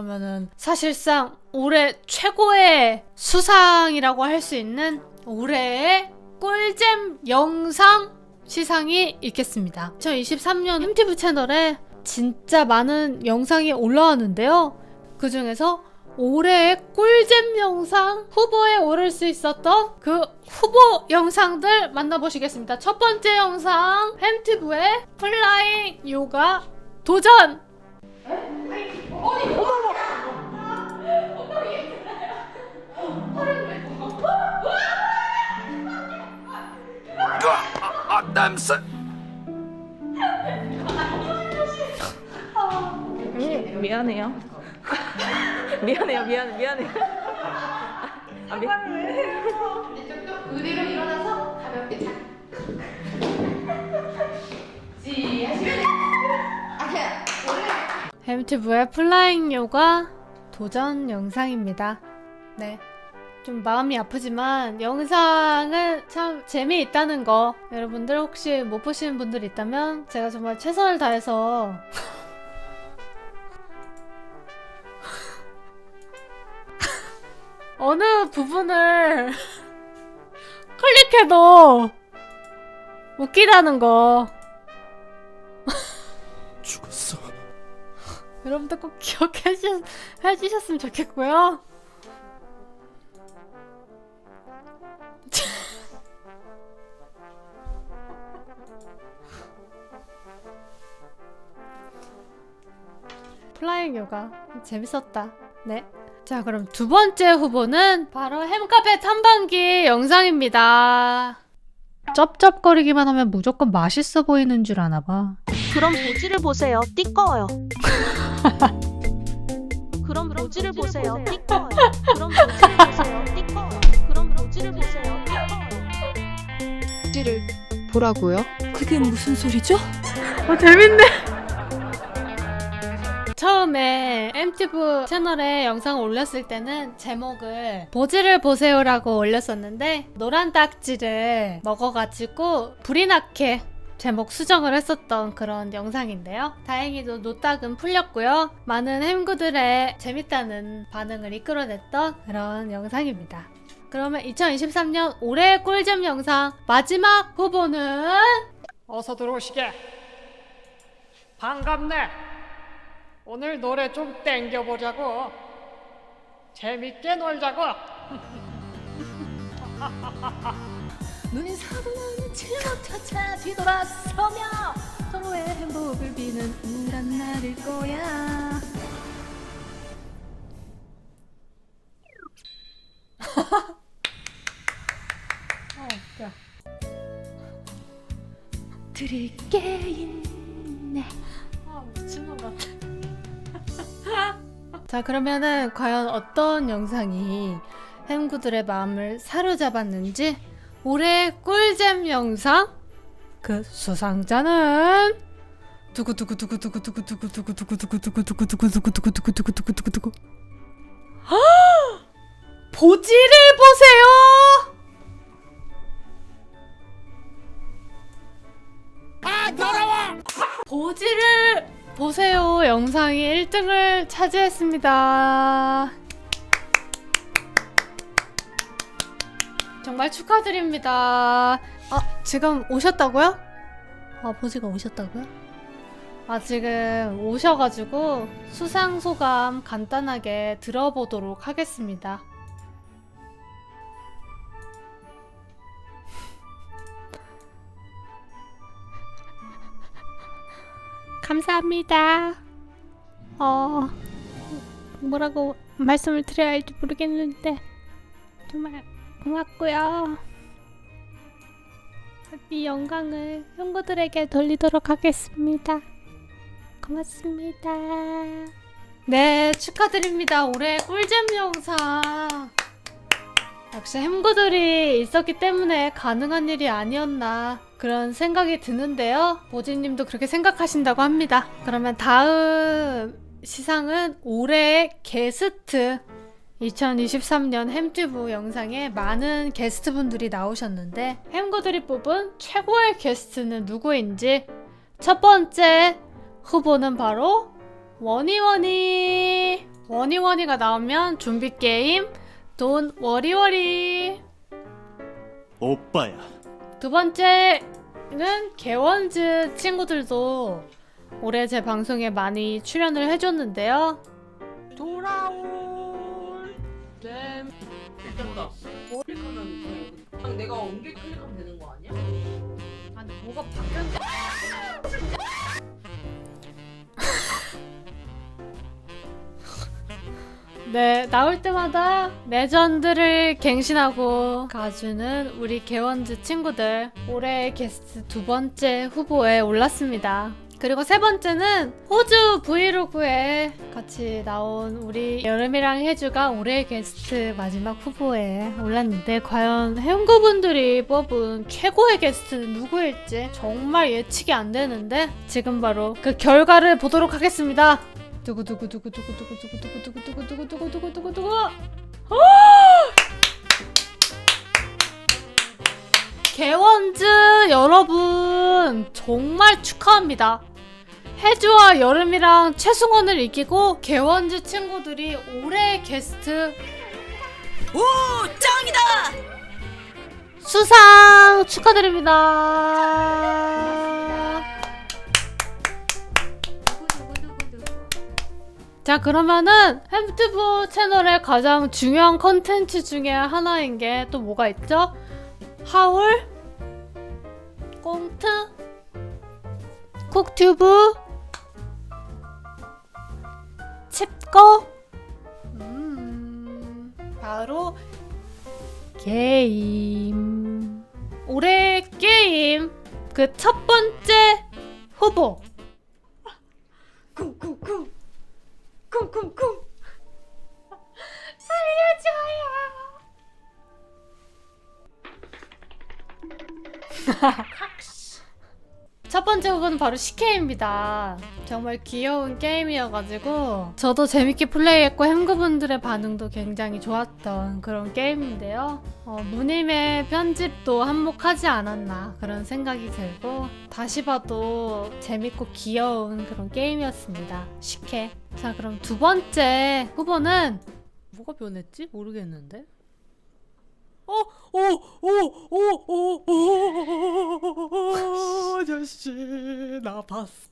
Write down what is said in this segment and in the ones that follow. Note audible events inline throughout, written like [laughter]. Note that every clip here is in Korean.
그러면은 사실상 올해 최고의 수상이라고 할 수 있는 올해의 꿀잼 영상 시상이 있겠습니다. 2023년 햄티브 채널에 진짜 많은 영상이 올라왔는데요. 그 중에서 올해의 꿀잼 영상 후보에 오를 수 있었던 그 후보 영상들 만나보시겠습니다. 첫 번째 영상 햄티브의 플라잉 요가 도전! 아, 아 냄새. 미안해요. 미안해요, 미안, 미안해요. 아, 미... 의리로 일어나서 가볍게 착. 햄튜 브의 플라잉 요가 도전 영상입니다. 네. 좀 마음이 아프지만 영상은 참 재미있다는 거 여러분들 혹시 못 보시는 분들 있다면 제가 정말 최선을 다해서 [laughs] 어느 부분을 클릭해도 웃기다는 거 여러분들 꼭 기억해 주셨, 해주셨으면 좋겠고요. [laughs] 플라잉 요가 재밌었다. 네. 자, 그럼 두 번째 후보는 바로 햄카페 탐방기 영상입니다. 쩝쩝거리기만 하면 무조건 맛있어 보이는 줄 아나 봐. 그럼 보지를 보세요. 띠꺼워요. [laughs] [laughs] 그럼 보지를 보세요. 띠꺼워요. [laughs] 그럼 보지를 [laughs] 보세요. 띠꺼워요. 그럼 보지를 보세요. 띠꺼워요. 지를 보라고요? 그게 무슨 소리죠? 어, 재밌네. 처음에 MTV 채널에 영상을 올렸을 때는 제목을 보지를 보세요라고 올렸었는데 노란 딱지를 먹어가지고 불이 나게 제목 수정을 했었던 그런 영상인데요. 다행히도 노딱은 풀렸고요. 많은 햄구들의 재밌다는 반응을 이끌어냈던 그런 영상입니다. 그러면 2023년 올해 꿀잼 영상 마지막 후보는 어서 들어오시게. 반갑네. 오늘 노래 좀 땡겨보자고. 재밌게 놀자고. [laughs] 눈이 사부는 칠목차차 뒤돌아서며 서로의 행복을 비는 우울한 날일 거야. [laughs] 어, 웃겨. 드릴 게 있네. 아, 미친놈 같아. [laughs] 자, 그러면은 과연 어떤 영상이 햄구들의 마음을 사로잡았는지 올해 꿀잼 영상 그 수상자는 두구두구두구두구두구두구두구두구두구두구두구두구두구두구두구두구두구두구두구 보지를 보세요. 보지를 보세요. 영상이 1등을 차지했습니다. 정말 축하드립니다. 아, 지금 오셨다고요? 아, 보지가 오셨다고요? 아, 지금 오셔가지고 수상 소감 간단하게 들어보도록 하겠습니다. [laughs] 감사합니다. 어, 뭐라고 말씀을 드려야 할지 모르겠는데, 정말 고맙고요. 이 영광을 형구들에게 돌리도록 하겠습니다. 고맙습니다. 네, 축하드립니다. 올해 꿀잼 영상. 역시 햄구들이 있었기 때문에 가능한 일이 아니었나 그런 생각이 드는데요. 보지님도 그렇게 생각하신다고 합니다. 그러면 다음 시상은 올해의 게스트 2023년 햄튜브 영상에 많은 게스트분들이 나오셨는데 햄구들이 뽑은 최고의 게스트는 누구인지 첫 번째 후보는 바로 원희원희 워니워니가 나오면 좀비 게임 돈 워리워리 오빠야. 두 번째는 개원즈 친구들도 올해 제 방송에 많이 출연을 해줬는데요. 돌아올 그냥 내가 옮길 클릭하면 되는 거 아니야? 아니 뭐가 바뀌었냐? [laughs] 네, 나올 때마다 레전드를 갱신하고 가주는 우리 개원즈 친구들 올해 게스트 두 번째 후보에 올랐습니다. 그리고 세 번째는 호주 브이로그에 같이 나온 우리 여름이랑 혜주가 올해 게스트 마지막 후보에 올랐는데 과연 해운구분들이 뽑은 최고의 게스트는 누구일지 정말 예측이 안 되는데 지금 바로 그 결과를 보도록 하겠습니다. 두구두구두구두구두구두구두구두구두구두구두구두구두구두구 개원즈 여러분 정말 축하합니다. 혜주와 여름이랑 최승원을 이기고 개원즈 친구들이 올해 게스트 오 짱이다 수상 축하드립니다. 자 그러면은 햄튜브 채널의 가장 중요한 컨텐츠 중에 하나인 게 또 뭐가 있죠? 하울 꽁트 쿡튜브 거? 음, 바로 게임. 올해 게임. 그 첫 번째 후보. 쿵쿵쿵. 쿵쿵쿵. 첫 [laughs] 번째 후보는 바로 CK입니다. 정말 귀여운 게임이어가지고 저도 재밌게 플레이했고 햄그분들의 반응도 굉장히 좋았던 그런 게임인데요. 어, 무님의 편집도 한몫하지 않았나 그런 생각이 들고 다시 봐도 재밌고 귀여운 그런 게임이었습니다. CK. 자 그럼 두 번째 후보는 뭐가 변했지? 모르겠는데. 어, 오, 오, 오, 오, 오, 아저씨, 나 봤어.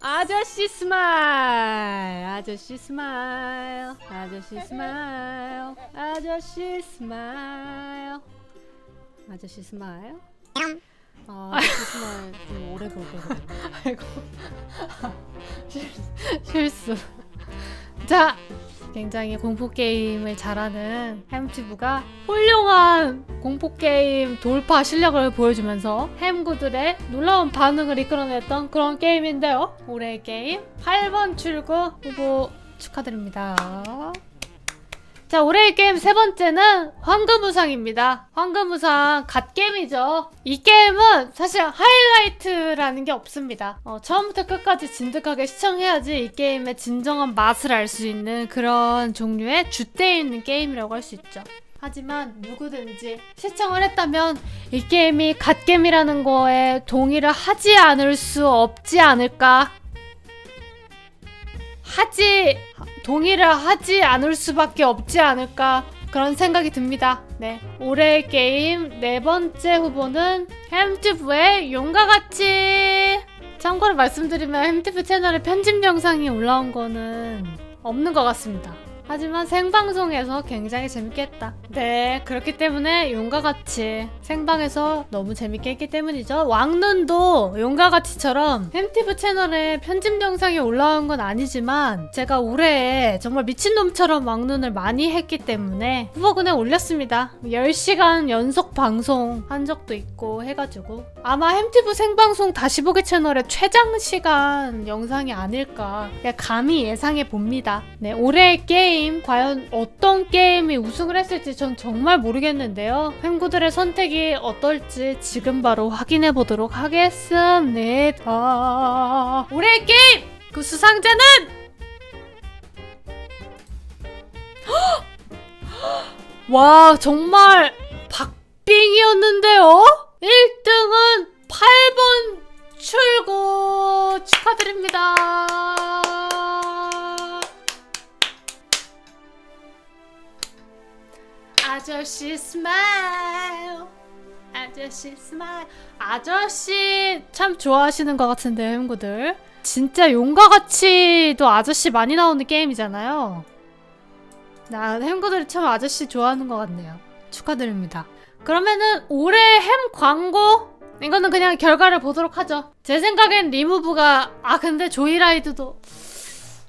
아저씨 스마일, 아저씨 스마일, 아저씨 스마일, 아저씨 스마일, 아저씨 스마일. 아, 아저씨 스마일 좀 오래 볼 거거든요. [laughs] 아이고, [laughs] 실수. 자, 굉장히 공포 게임을 잘하는 햄튜브가 훌륭한 공포 게임 돌파 실력을 보여주면서 햄구들의 놀라운 반응을 이끌어냈던 그런 게임인데요. 올해의 게임 8번 출구 후보 축하드립니다. 자, 올해의 게임 세 번째는 황금우상입니다. 황금우상 갓게임이죠. 이 게임은 사실 하이라이트라는 게 없습니다. 어, 처음부터 끝까지 진득하게 시청해야지 이 게임의 진정한 맛을 알 수 있는 그런 종류의 줏대 있는 게임이라고 할 수 있죠. 하지만 누구든지 시청을 했다면 이 게임이 갓게임이라는 거에 동의를 하지 않을 수 없지 않을까 하지 동의를 하지 않을 수밖에 없지 않을까 그런 생각이 듭니다. 네. 올해의 게임 네 번째 후보는 햄튜브의 용과 같이 참고로 말씀드리면 햄튜브 채널에 편집 영상이 올라온 거는 없는 것 같습니다. 하지만 생방송에서 굉장히 재밌게 했다. 네, 그렇기 때문에 용과 같이 생방에서 너무 재밌게 했기 때문이죠. 왕눈도 용과 같이처럼 햄티브 채널에 편집 영상이 올라온 건 아니지만 제가 올해 정말 미친놈처럼 왕눈을 많이 했기 때문에 후보군에 올렸습니다. 10시간 연속 방송 한 적도 있고 해가지고 아마 햄티브 생방송 다시 보기 채널의 최장 시간 영상이 아닐까 감히 예상해 봅니다. 네, 올해의 게임 과연 어떤 게임이 우승을 했을지 전 정말 모르겠는데요. 팬구들의 선택이 어떨지 지금 바로 확인해 보도록 하겠습니다. 올해의 게임 그 수상자는 [gasps] 와 정말 박빙이었는데요. 1등은 8번 출구 축하드립니다. 아저씨 스마일. 아저씨 스마일. 아저씨 참 좋아하시는 것 같은데 형구들. 진짜 용과 같이도 아저씨 많이 나오는 게임이잖아요. 나 형구들이 참 아저씨 좋아하는 것 같네요. 축하드립니다. 그러면은 올해 햄 광고? 이거는 그냥 결과를 보도록 하죠. 제 생각엔 리무브가 아 근데 조이라이드도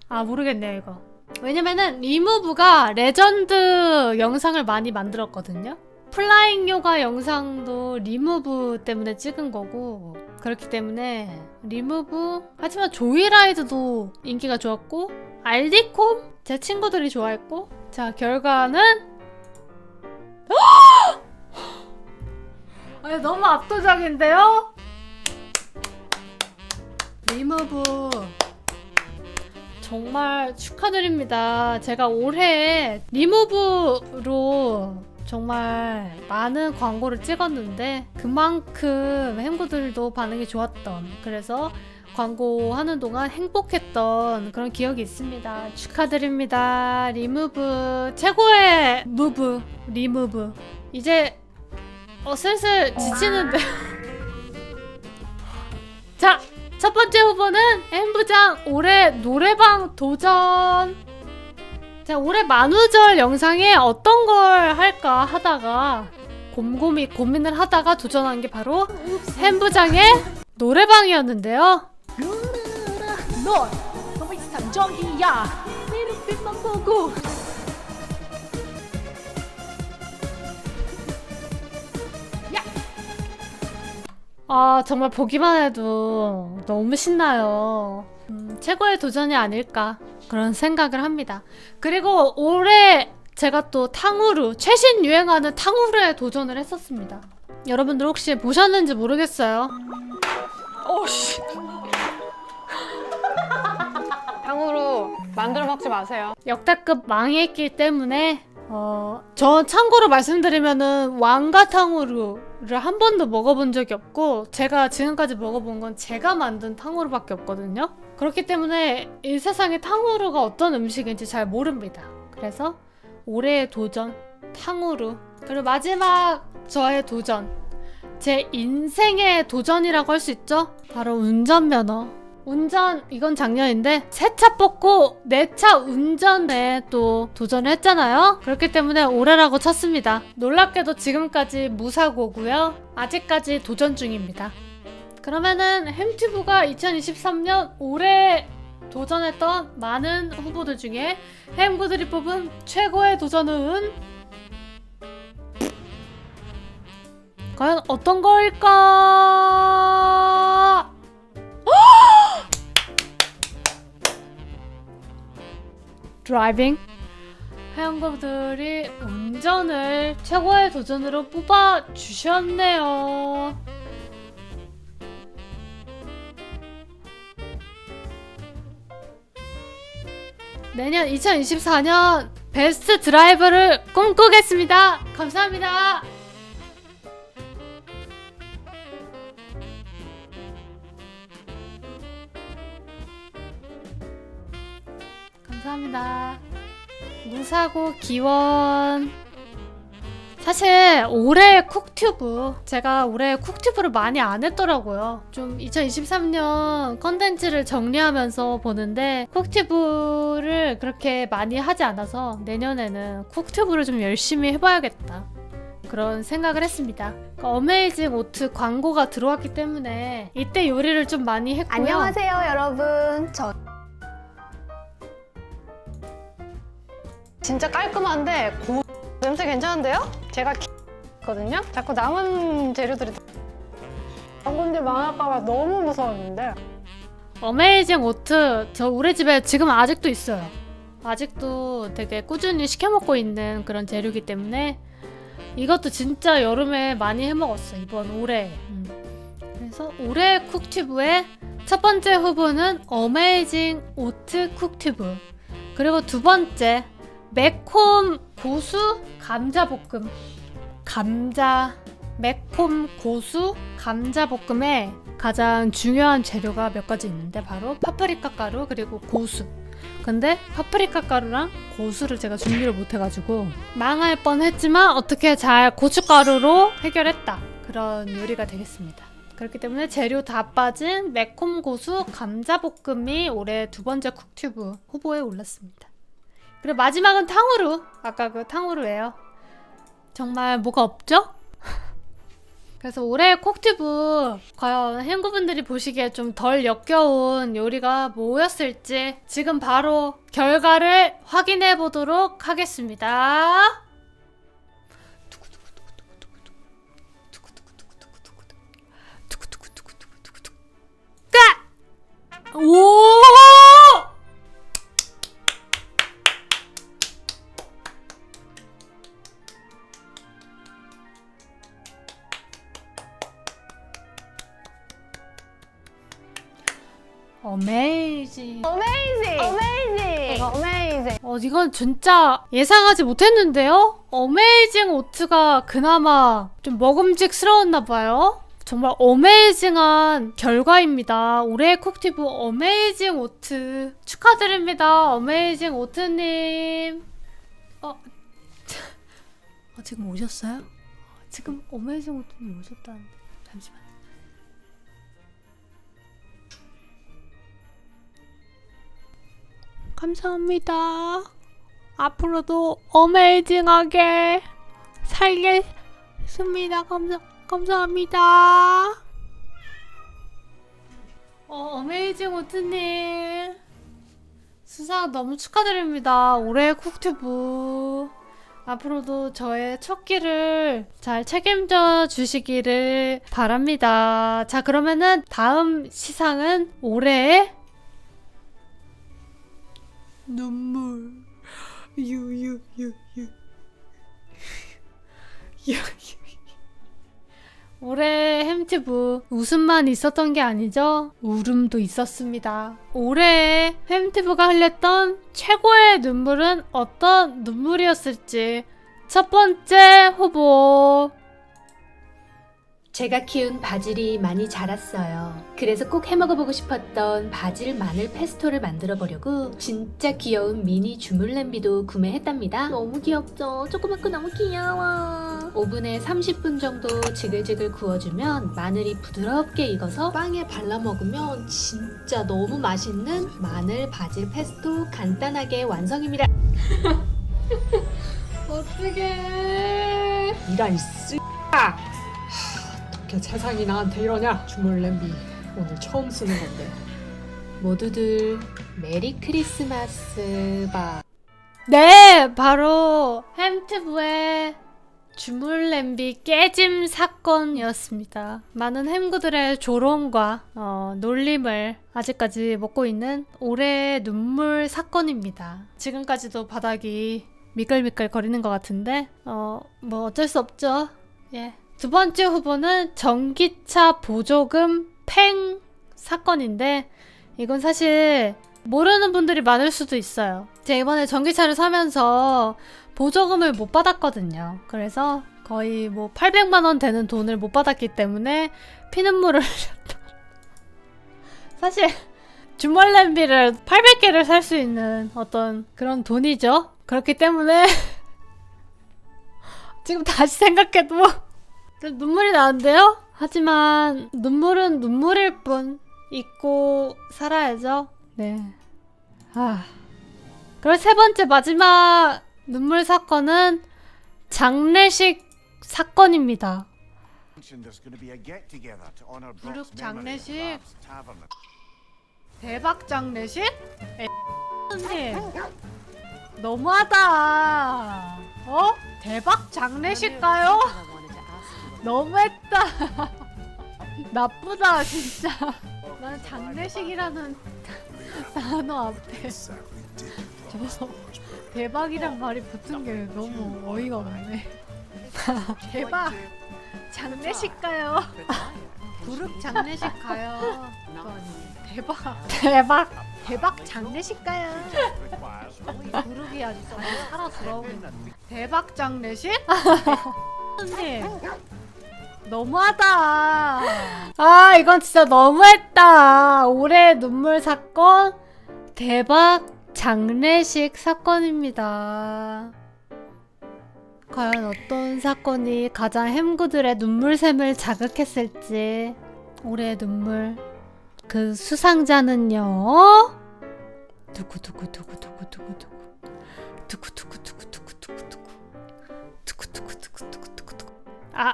아 모르겠네요 이거 왜냐면은 리무브가 레전드 영상을 많이 만들었거든요. 플라잉 요가 영상도 리무브 때문에 찍은 거고 그렇기 때문에 리무브 하지만 조이라이드도 인기가 좋았고 알디콤 제 친구들이 좋아했고 자 결과는 [gasps] 아 너무 압도적인데요? 리무브 정말 축하드립니다. 제가 올해 리무브로 정말 많은 광고를 찍었는데 그만큼 햄구들도 반응이 좋았던 그래서 광고하는 동안 행복했던 그런 기억이 있습니다. 축하드립니다. 리무브 최고의 무브 리무브 이제 어 슬슬 지치는데 자 첫 번째 후보는 엠부장 올해 노래방 도전. 자, 올해 만우절 영상에 어떤 걸 할까 하다가 곰곰이 고민을 하다가 도전한 게 바로 햄부장의 노래방이었는데요. 넌 너무 이상적이야. 내 눈빛만 보고. 아, 정말 보기만 해도 너무 신나요. 음, 최고의 도전이 아닐까 그런 생각을 합니다. 그리고 올해 제가 또 탕후루, 최신 유행하는 탕후루에 도전을 했었습니다. 여러분들 혹시 보셨는지 모르겠어요. 오씨. 탕후루 만들어 먹지 마세요. 역대급 망했기 때문에 어, 저 참고로 말씀드리면은 왕가탕후루를 한 번도 먹어본 적이 없고 제가 지금까지 먹어본 건 제가 만든 탕후루밖에 없거든요. 그렇기 때문에 이 세상에 탕후루가 어떤 음식인지 잘 모릅니다. 그래서 올해의 도전 탕후루 그리고 마지막 저의 도전 제 인생의 도전이라고 할 수 있죠? 바로 운전면허. 운전 이건 작년인데 새 차 뽑고 내 차 운전에 또 도전을 했잖아요. 그렇기 때문에 올해라고 쳤습니다. 놀랍게도 지금까지 무사고고요. 아직까지 도전 중입니다. 그러면은 햄튜브가 2023년 올해 도전했던 많은 후보들 중에 햄구들이 뽑은 최고의 도전은 과연 어떤 걸까? 드라이빙 해양고들이 운전을 최고의 도전으로 뽑아 주셨네요. 내년 2024년 베스트 드라이버를 꿈꾸겠습니다. 감사합니다. 감사합니다. 무사고 기원. 사실 올해 쿡튜브 제가 올해 쿡튜브를 많이 안 했더라고요. 좀 2023년 컨텐츠를 정리하면서 보는데 쿡튜브를 그렇게 많이 하지 않아서 내년에는 쿡튜브를 좀 열심히 해봐야겠다. 그런 생각을 했습니다. 그 어메이징 오트 광고가 들어왔기 때문에 이때 요리를 좀 많이 했고요. 안녕하세요, 여러분. 저 진짜 깔끔한데 고 냄새 괜찮은데요? 제가 거든요. 자꾸 남은 재료들이 광고인들 많을까봐 너무 무서웠는데 어메이징 오트 저 우리 집에 지금 아직도 있어요. 아직도 되게 꾸준히 시켜 먹고 있는 그런 재료이기 때문에 이것도 진짜 여름에 많이 해 먹었어 이번 올해. 음. 그래서 올해 쿡튜브의 첫 번째 후보는 어메이징 오트 쿡튜브 그리고 두 번째 매콤 고수 감자 볶음 감자 매콤 고수 감자 볶음에 가장 중요한 재료가 몇 가지 있는데 바로 파프리카 가루 그리고 고수 근데 파프리카 가루랑 고수를 제가 준비를 못 해가지고 망할 뻔했지만 어떻게 잘 고춧가루로 해결했다 그런 요리가 되겠습니다. 그렇기 때문에 재료 다 빠진 매콤 고수 감자 볶음이 올해 두 번째 쿡튜브 후보에 올랐습니다. 그리고 마지막은 탕후루. 아까 그 탕후루예요. 정말 뭐가 없죠? [laughs] 그래서 올해 콕튜브 과연 행구분들이 보시기에 좀 덜 역겨운 요리가 뭐였을지 지금 바로 결과를 확인해 보도록 하겠습니다. 어메이징. 어메이징! 어메이징! 어메이징! 어, 이건 진짜 예상하지 못했는데요? 어메이징 오트가 그나마 좀 먹음직스러웠나 봐요. 정말 어메이징한 결과입니다. 올해 쿡티브 어메이징 오트 축하드립니다. 어메이징 오트님. 어, [laughs] 어 지금 오셨어요? 어, 지금 어메이징 오트님 오셨다는데 잠시만. 감사합니다. 앞으로도 어메이징하게 살겠습니다. 감사, 감사합니다. 어, 어메이징 오트님. 수상 너무 축하드립니다. 올해 쿡튜브. 앞으로도 저의 첫 끼를 잘 책임져 주시기를 바랍니다. 자, 그러면은 다음 시상은 올해의 눈물. 유유 유유. 올해 햄튜브 웃음만 있었던 게 아니죠? 울음도 있었습니다. 올해 햄튜브가 흘렸던 최고의 눈물은 어떤 눈물이었을지. 첫 번째 후보 제가 키운 바질이 많이 자랐어요. 그래서 꼭 해먹어보고 싶었던 바질 마늘 페스토를 만들어 보려고 진짜 귀여운 미니 주물 냄비도 구매했답니다. 너무 귀엽죠? 조그맣고 너무 귀여워. 오븐에 30분 정도 지글지글 구워주면 마늘이 부드럽게 익어서 빵에 발라 먹으면 진짜 너무 맛있는 마늘 바질 페스토 간단하게 완성입니다. [laughs] 어떡해 이런 쓰 어떻게 세상이 나한테 이러냐 주물 냄비 오늘 처음 쓰는 건데 모두들 메리 크리스마스 바. 네, 바로 햄튜브의 주물 냄비 깨짐 사건이었습니다. 많은 햄구들의 조롱과 어, 놀림을 아직까지 먹고 있는 올해의 눈물 사건입니다. 지금까지도 바닥이 미끌미끌 거리는 것 같은데, 어, 뭐 어쩔 수 없죠. 예. 두 번째 후보는 전기차 보조금 팽 사건인데, 이건 사실 모르는 분들이 많을 수도 있어요. 제가 이번에 전기차를 사면서 보조금을 못 받았거든요. 그래서 거의 뭐 800만 원 되는 돈을 못 받았기 때문에 피눈물을 흘렸다. [laughs] 사실 주말 냄비를 800개를 살 수 있는 어떤 그런 돈이죠. 그렇기 때문에 [laughs] 지금 다시 생각해도 좀 눈물이 나는데요. 하지만 눈물은 눈물일 뿐 잊고 살아야죠. 네. 아. 그리고 세 번째 마지막 눈물 사건은 장례식 사건입니다. 부룩 장례식? 대박 장례식? 님 너무하다. 어? 대박 장례식 가요? 너무했다. [laughs] 나쁘다 진짜. 나는 장례식이라는 [laughs] 단어 앞에 저 대박이란 말이 붙은 게 너무 어이가 없네. [laughs] 대박 장례식 가요. 부룩 장례식 가요. 대박 대박 대박 장례식 가요. 부룩이 아주 잘 살아 돌아오고 있는 대박 장례식? 님 너무하다. 아 이건 진짜 너무했다. 올해 눈물 사건 대박 장례식 사건입니다. 과연 어떤 사건이 가장 햄구들의 눈물샘을 자극했을지 올해의 눈물 그 수상자는요 두구 두구 두구 두구 두구 두구 두구 두구 두구 두구 두구 두구 두구 두구 두구 두구 두구 아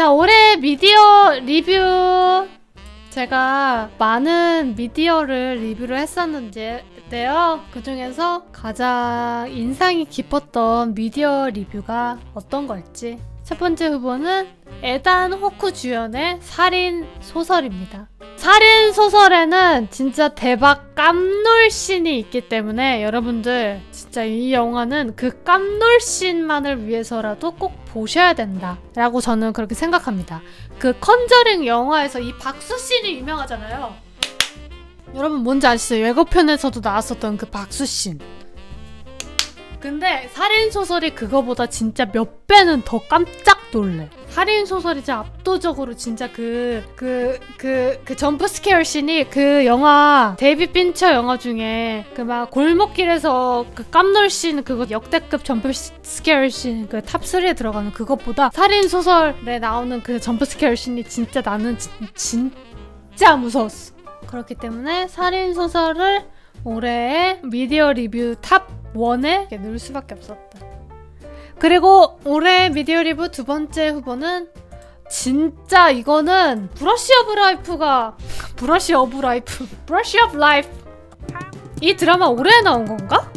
자, 올해 미디어 리뷰. 제가 많은 미디어를 리뷰를 했었는데요. 그 중에서 가장 인상이 깊었던 미디어 리뷰가 어떤 걸지. 첫 번째 후보는 에단 호쿠 주연의 살인 소설입니다. 살인 소설에는 진짜 대박 깜놀신이 있기 때문에 여러분들 진짜 이 영화는 그 깜놀신만을 위해서라도 꼭 보셔야 된다. 라고 저는 그렇게 생각합니다. 그 컨저링 영화에서 이 박수씬이 유명하잖아요. 여러분 뭔지 아시죠? 예고편에서도 나왔었던 그 박수씬. 근데 살인 소설이 그거보다 진짜 몇 배는 더 깜짝 놀래. 살인 소설이 진짜 압도적으로 진짜 그 그 그 그 점프 스케어 씬이 그 영화 데이비 핀처 영화 중에 그 막 골목길에서 그 깜놀 씬 그거 역대급 점프 스케어 씬그 탑 3에 들어가는 그것보다 살인 소설에 나오는 그 점프 스케어 씬이 진짜 나는 진, 진짜 무서웠어. 그렇기 때문에 살인 소설을 올해의 미디어 리뷰 탑 1에 넣을 수밖에 없었다. 그리고 올해 미디어 리뷰 두 번째 후보는 진짜 이거는 브러쉬 오브 라이프가 브러쉬 오브 라이프 브러쉬 오브 라이프 이 드라마 올해 나온 건가?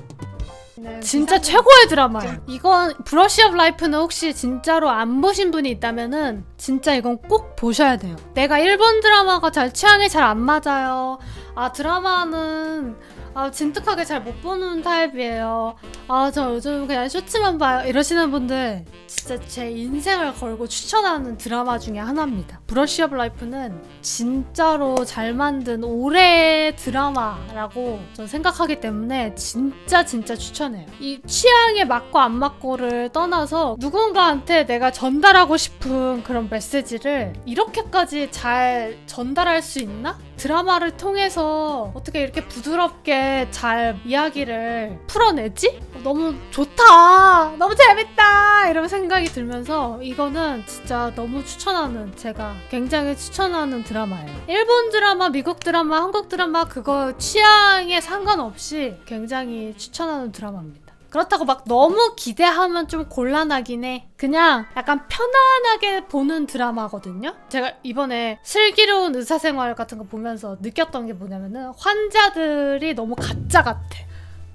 진짜 최고의 드라마야. 이건 브러쉬 오브 라이프는 혹시 진짜로 안 보신 분이 있다면은 진짜 이건 꼭 보셔야 돼요. 내가 일본 드라마가 잘 취향에 잘안 맞아요. 아 드라마는 아 진득하게 잘 못 보는 타입이에요. 아 저 요즘 그냥 쇼츠만 봐요. 이러시는 분들 진짜 제 인생을 걸고 추천하는 드라마 중에 하나입니다. 브러쉬 오브 라이프는 진짜로 잘 만든 올해의 드라마라고 저 생각하기 때문에 진짜 진짜 추천해요. 이 취향에 맞고 안 맞고를 떠나서 누군가한테 내가 전달하고 싶은 그런 메시지를 이렇게까지 잘 전달할 수 있나? 드라마를 통해서 어떻게 이렇게 부드럽게 잘 이야기를 풀어내지? 너무 좋다! 너무 재밌다! 이런 생각이 들면서 이거는 진짜 너무 추천하는, 제가 굉장히 추천하는 드라마예요. 일본 드라마, 미국 드라마, 한국 드라마, 그거 취향에 상관없이 굉장히 추천하는 드라마입니다. 그렇다고 막 너무 기대하면 좀 곤란하긴 해. 그냥 약간 편안하게 보는 드라마거든요. 제가 이번에 슬기로운 의사생활 같은 거 보면서 느꼈던 게 뭐냐면은 환자들이 너무 가짜 같아.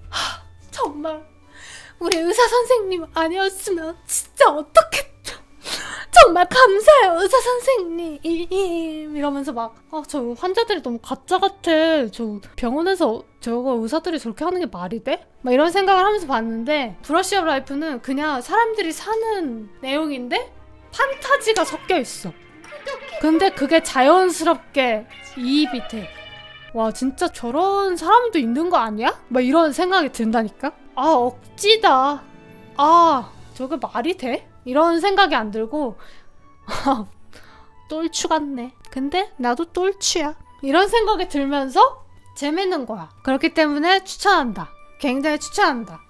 하, 정말 우리 의사 선생님 아니었으면 진짜 어떻게 정말 감사해요 의사 선생님 이러면서 막아저 환자들이 너무 가짜 같아 저 병원에서 저거 의사들이 저렇게 하는 게 말이 돼? 막 이런 생각을 하면서 봤는데 브러쉬 업 라이프는 그냥 사람들이 사는 내용인데 판타지가 섞여 있어 근데 그게 자연스럽게 이입이 돼 와 진짜 저런 사람도 있는 거 아니야? 막 이런 생각이 든다니까 아 억지다 아 저게 말이 돼? 이런 생각이 안 들고 [laughs] 똘추 같네. 근데 나도 똘추야. 이런 생각이 들면서 재밌는 거야. 그렇기 때문에 추천한다. 굉장히 추천한다.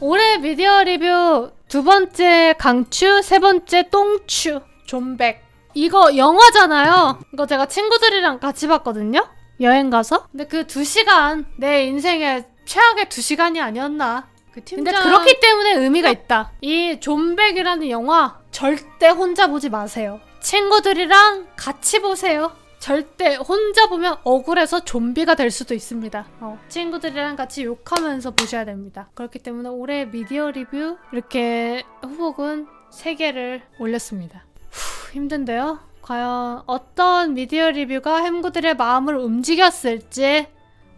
올해 미디어 리뷰 두 번째 강추, 세 번째 똥추, 존백. 이거 영화잖아요. 이거 제가 친구들이랑 같이 봤거든요. 여행 가서. 근데 그 두 시간 내 인생의 최악의 두 시간이 아니었나. 근데 그렇기 때문에 의미가 있다. 이 존백이라는 영화 절대 혼자 보지 마세요. 친구들이랑 같이 보세요. 절대 혼자 보면 억울해서 좀비가 될 수도 있습니다. 어, 친구들이랑 같이 욕하면서 보셔야 됩니다. 그렇기 때문에 올해 미디어 리뷰 이렇게 후보군 3개를 올렸습니다. 후, 힘든데요? 과연 어떤 미디어 리뷰가 햄구들의 마음을 움직였을지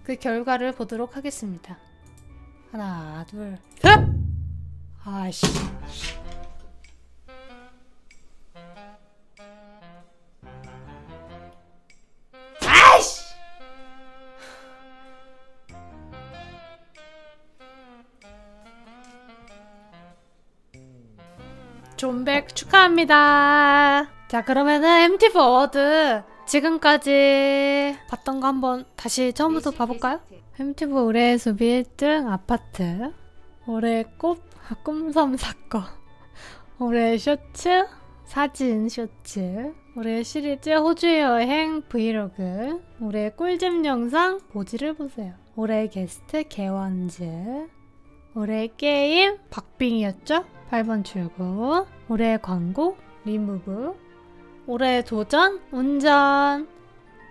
그 결과를 보도록 하겠습니다. 하나, 둘, 셋! 아씨. 아이씨! 존백 축하합니다. 자, 그러면은 MT4 어워드 지금까지 봤던 거 한번 다시 처음부터 봐볼까요? 햄튜브 올해의 소비 1등 아파트 올해의 꽃 꿈섬 사건 올해의 쇼츠 사진 쇼츠 올해의 시리즈 호주 여행 브이로그 올해의 꿀잼 영상 보지를 보세요 올해의 게스트 개원즈 올해의 게임 박빙이었죠? 8번 출구 올해의 광고 리무브 올해의 도전 운전.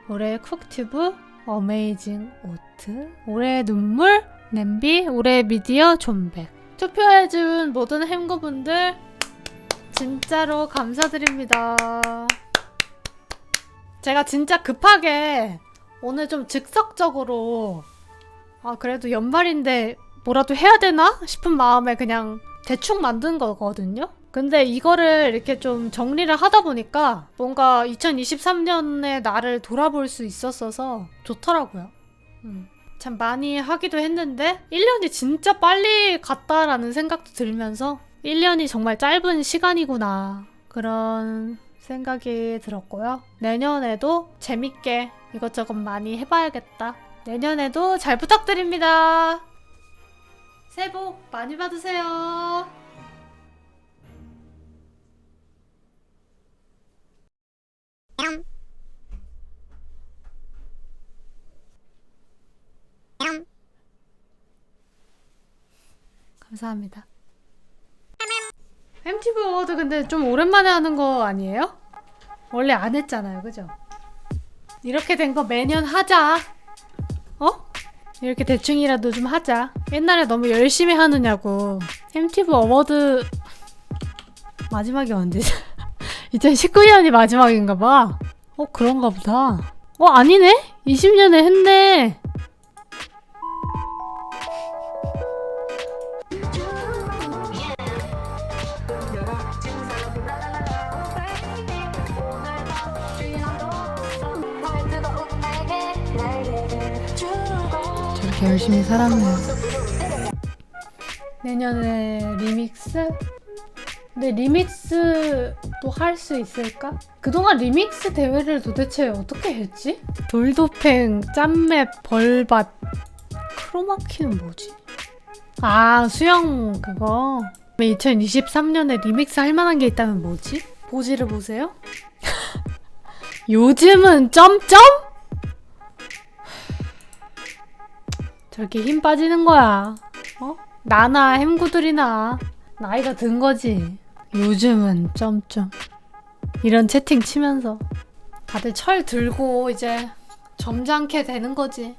올해의 쿡튜브 어메이징 오트. 올해의 눈물 냄비. 올해의 미디어 존백. 투표해준 모든 햄거분들 진짜로 감사드립니다. 제가 진짜 급하게 오늘 좀 즉석적으로 아 그래도 연말인데 뭐라도 해야 되나 싶은 마음에 그냥 대충 만든 거거든요. 근데 이거를 이렇게 좀 정리를 하다 보니까 뭔가 2023년의 나를 돌아볼 수 있었어서 좋더라고요. 음. 참 많이 하기도 했는데 1년이 진짜 빨리 갔다라는 생각도 들면서 1년이 정말 짧은 시간이구나 그런 생각이 들었고요. 내년에도 재밌게 이것저것 많이 해봐야겠다. 내년에도 잘 부탁드립니다. 새해 복 많이 받으세요. 감사합니다. MTV 어워드 근데 좀 오랜만에 하는 거 아니에요? 원래 안 했잖아요, 그죠? 이렇게 된 거 매년 하자. 어? 이렇게 대충이라도 좀 하자. 옛날에 너무 열심히 하느냐고. MTV 어워드 마지막이 언제지? [laughs] 2019년이 마지막인가 봐. 어, 그런가 보다. 어, 아니네? 20년에 했네. 저렇게 열심히 살았네요. 내년에 리믹스? 근데 리믹스 또할수 있을까? 그동안 리믹스 대회를 도대체 어떻게 했지? 돌도팽, 짬맵, 벌밭, 크로마키는 뭐지? 아, 수영 그거. 2023년에 리믹스 할 만한 게 있다면 뭐지? 보지를 보세요. [laughs] 요즘은 점점? 저렇게 힘 빠지는 거야. 어? 나나 햄구들이나 나이가 든 거지. 요즘은 점점 이런 채팅 치면서 다들 철 들고 이제 점잖게 되는 거지.